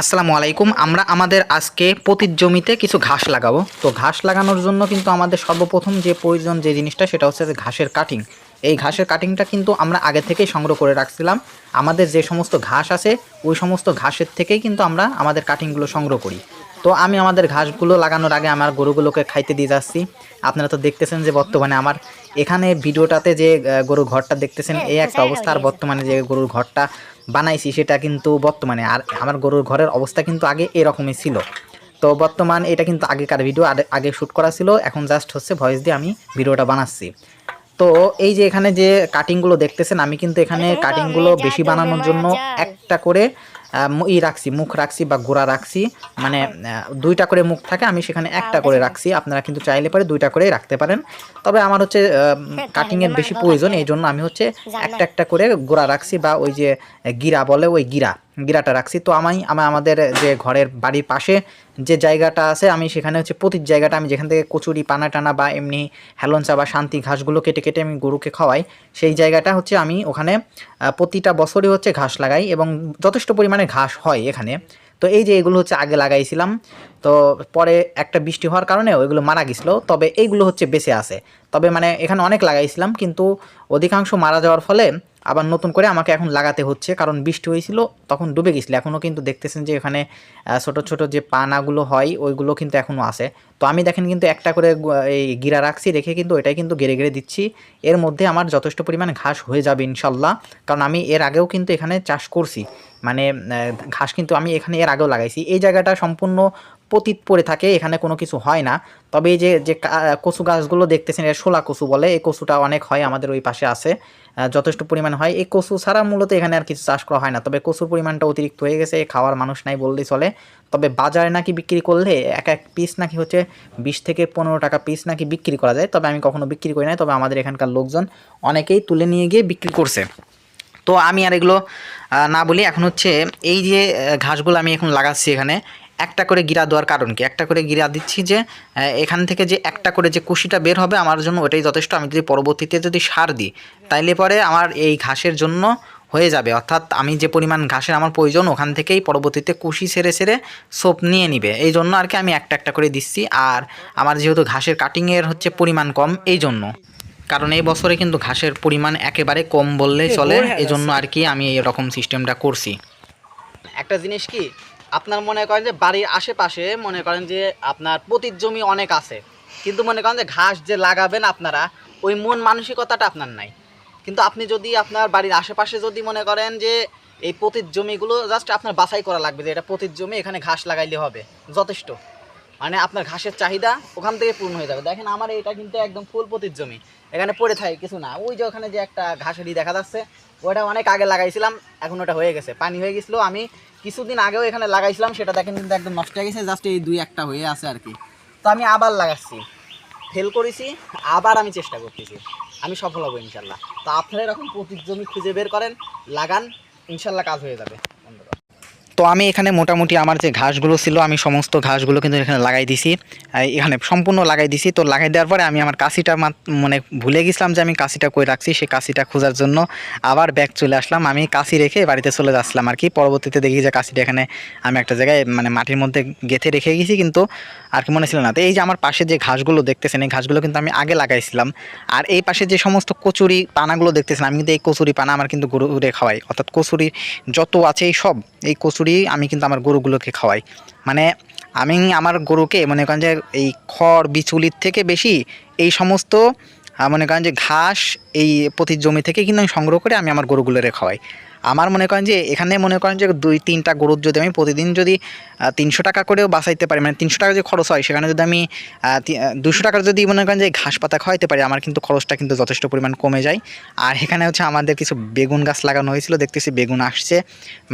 আসসালামু আলাইকুম, আমরা আমাদের আজকে পতির জমিতে কিছু ঘাস লাগাবো। তো ঘাস লাগানোর জন্য কিন্তু আমাদের সর্বপ্রথম যে প্রয়োজন যে জিনিসটা, সেটা হচ্ছে যে ঘাসের কাটিং এই ঘাসের কাটিংটা কিন্তু আমরা আগে থেকেই সংগ্রহ করে রাখছিলাম। আমাদের যে সমস্ত ঘাস আছে, ওই সমস্ত ঘাসের থেকেই কিন্তু আমরা আমাদের কাটিংগুলো সংগ্রহ করি। তো আমি আমাদের ঘাসগুলো লাগানোর আগে আমার গরুগুলোকে খাইতে দিয়ে যাচ্ছি। আপনারা তো দেখতেছেন যে বর্তমানে আমার এখানে ভিডিওটাতে যে গরুর ঘরটা দেখতেছেন এই একটা অবস্থা। আর বর্তমানে যে গরুর ঘরটা বানাইছি সেটা কিন্তু বর্তমানে আর আমার গরুর ঘরের অবস্থা কিন্তু আগে এরকমই ছিল। তো বর্তমান এটা কিন্তু আগেকার ভিডিও আগে- শ্যুট করা ছিল। এখন জাস্ট হচ্ছে ভয়েস দিয়ে আমি ভিডিওটা বানাচ্ছি। তো এই যে এখানে যে কাটিংগুলো দেখতেছেন আমি কিন্তু এখানে কাটিংগুলো বেশি বানানোর জন্য একটা করে ই রাখছি মুখ রাখছি বা গোড়া রাখছি। মানে দুইটা করে মুখ থাকে আমি সেখানে একটা করে রাখছি। আপনারা কিন্তু চাইলে পরে দুইটা করেই রাখতে পারেন। তবে আমার হচ্ছে কাটিংয়ের বেশি প্রয়োজন এই জন্য আমি হচ্ছে একটা একটা করে গোড়া রাখছি বা ওই যে গিরা বলে ওই গিরা। গিরাটা রাখছি। তো আমি আমার আমাদের যে ঘরের বাড়ির পাশে যে জায়গাটা আছে, আমি সেখানে হচ্ছে প্রতির জায়গাটা, আমি যেখান থেকে কচুরি, পানা টানা বা এমনি হেলঞ্চা বা শান্তি ঘাসগুলো কেটে কেটে আমি গরুকে খাওয়াই, সেই জায়গাটা হচ্ছে আমি ওখানে প্রতিটা বছরই হচ্ছে ঘাস লাগাই এবং যথেষ্ট পরিমাণে ঘাস হয় এখানে। তো এই যে এগুলো হচ্ছে আগে লাগাইছিলাম। তো পরে একটা বৃষ্টি হওয়ার কারণে ওইগুলো মারা গেছিল, তবে এইগুলো হচ্ছে বেঁচে আছে। তবে মানে এখানে অনেক লাগাইছিলাম, কিন্তু অধিকাংশ মারা যাওয়ার ফলে আবার নতুন করে আমাকে এখন লাগাতে হচ্ছে, কারণ বৃষ্টি হয়েছিল, তখন ডুবে গেছিল। এখনও কিন্তু দেখতেছেন যে এখানে ছোট ছোট যে পানাগুলো হয়, ওইগুলো কিন্তু এখনও আছে। তো আমি দেখেন কিন্তু একটা করে এই গিরা রাখছি, রেখে কিন্তু এটাই কিন্তু গেড়ে গেড়ে দিচ্ছি। এর মধ্যে আমার যথেষ্ট পরিমাণ ঘাস হয়ে যাবে ইনশাল্লাহ, কারণ আমি এর আগেও কিন্তু এখানে চাষ করছি। মানে ঘাস কিন্তু আমি এখানে এর আগেও লাগাইছি। এই জায়গাটা সম্পূর্ণ পতিত পড়ে থাকে, এখানে কোনো কিছু হয় না। তবে এই যে যে কচু গাছগুলো দেখতেছেন এটা শোলা কচু বলে, এই কচুটা অনেক হয়, আমাদের ওই পাশে আছে। যথেষ্ট পরিমাণ হয়। এই কচু ছাড়া মূলত এখানে আর কিছু চাষ করা হয় না। তবে কচুর পরিমাণটা অতিরিক্ত হয়ে গেছে খাওয়ার মানুষ নাই বললেই চলে। তবে বাজারে নাকি বিক্রি করলে এক এক পিস নাকি হচ্ছে বিশ থেকে পনেরো টাকা পিস নাকি বিক্রি করা যায়। তবে আমি কখনো বিক্রি করি নাই, তবে আমাদের এখানকার লোকজন অনেকেই তুলে নিয়ে গিয়ে বিক্রি করছে। তো আমি আর এগুলো না বলি, এখন হচ্ছে এই যে ঘাসগুলো আমি এখন লাগাচ্ছি এখানে একটা করে গিরা দেওয়ার কারণ কি একটা করে গিরা দিচ্ছি যে এখান থেকে যে একটা করে যে কুশিটা বের হবে আমার জন্য ওটাই যথেষ্ট। আমি যদি পরবর্তীতে যদি সার দিই তাইলে পরে আমার এই ঘাসের জন্য হয়ে যাবে। অর্থাৎ আমি যে পরিমাণ ঘাসের আমার প্রয়োজন ওখান থেকেই পরবর্তীতে কুশি সেরে সেরে সোপ নিয়ে নিবে। এই জন্য আর কি আমি একটা একটা করে দিচ্ছি। আর আমার যেহেতু ঘাসের কাটিংয়ের হচ্ছে পরিমাণ কম এই জন্য। কারণ এই বছরে কিন্তু ঘাসের পরিমাণ একেবারে কম বললেই চলে। এই জন্য আর কি আমি এরকম সিস্টেমটা করছি। একটা জিনিস কি আপনার মনে করেন যে বাড়ির আশেপাশে মনে করেন যে আপনার পতির জমি অনেক আছে। কিন্তু মনে করেন যে ঘাস যে লাগাবেন আপনারা, ওই মন মানসিকতাটা আপনার নাই। কিন্তু আপনি যদি আপনার বাড়ির আশেপাশে যদি মনে করেন যে এই পতির জমিগুলো জাস্ট আপনার বাছাই করা লাগবে যে এটা পতির জমি, এখানে ঘাস লাগাইলে হবে। যথেষ্ট। মানে আপনার ঘাসের চাহিদা ওখান থেকে পূর্ণ হয়ে যাবে। দেখেন আমার এটা কিন্তু একদম ফুল পতির জমি। এখানে পড়ে থাকে কিছু না। ওই যে ওখানে যে একটা ঘাসেরই দেখা যাচ্ছে, ওটা অনেক আগে লাগাইছিলাম, এখন ওটা হয়ে গেছে। পানি হয়ে গেছিল, আমি কিছুদিন আগেও এখানে লাগাইছিলাম, সেটা দেখেন কিন্তু একদম নষ্ট হয়ে গেছে জাস্ট এই দুই একটা হয়ে আছে আর কি। তো আমি আবার লাগাচ্ছি। ফেল করেছি, আবার আমি চেষ্টা করতেছি। আমি সফল হব ইনশাল্লাহ। তো আপনারা এরকম প্রতি জমি খুঁজে বের করেন, লাগান, ইনশাল্লাহ কাজ হয়ে যাবে। তো আমি এখানে মোটামুটি আমার যে ঘাসগুলো ছিল, আমি সমস্ত ঘাসগুলো কিন্তু এখানে লাগাই দিছি। এখানে সম্পূর্ণ লাগাই দিছি। তো লাগাই দেওয়ার পরে আমি আমার কাশিটা মানে ভুলে গেছিলাম যে আমি কাশিটা কই রাখছি সেই কাশিটা খোঁজার জন্য আবার ব্যাগ চলে আসলাম। আমি কাশি রেখে বাড়িতে চলে যাচ্ছিলাম আর কি। পরবর্তীতে দেখি যে কাশিটা এখানে আমি একটা জায়গায় মানে মাটির মধ্যে গেঁথে রেখে গেছি কিন্তু আর কি মনে ছিল না। তো এই যে আমার পাশে যে ঘাসগুলো দেখতেছেন, এই ঘাসগুলো কিন্তু আমি আগে লাগাইছিলাম। আর এই পাশে যে সমস্ত কচুরি পানাগুলো দেখতেছেন, আমি কিন্তু এই কচুরি পানা আমার কিন্তু গরুরে খাওয়াই। অর্থাৎ কচুরি যত আছে এই সব, এই কচুরি আমি কিন্তু আমার গরুগুলোকে খাওয়াই। মানে আমি আমার গরুকে মনে করেন যে এই খড়, বিচুলির থেকে বেশি এই সমস্ত মনে করেন যে ঘাস এই প্রতি জমি থেকে কিন্তু আমি সংগ্রহ করে আমি আমার গরুগুলোরে খাওয়াই। আমার মনে করেন যে এখানে মনে করেন যে দুই, তিনটা গরুর যদি আমি প্রতিদিন যদি তিনশো টাকা করেও বাঁচাইতে পারি মানে তিনশো টাকা যে খরচ হয়, সেখানে যদি আমি দুশো টাকার যদি মনে করেন যে ঘাস পাতা খাওয়াইতে পারি, আমার কিন্তু খরচটা কিন্তু যথেষ্ট পরিমাণ কমে যায়। আর এখানে হচ্ছে আমাদের কিছু বেগুন গাছ লাগানো হয়েছিল, দেখতেছি বেগুন আসছে।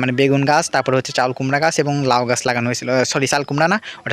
মানে বেগুন গাছ, তারপরে হচ্ছে চাল কুমড়া গাছ এবং লাউ গাছ লাগানো হয়েছিল সরি চাল কুমড়া না, ওটা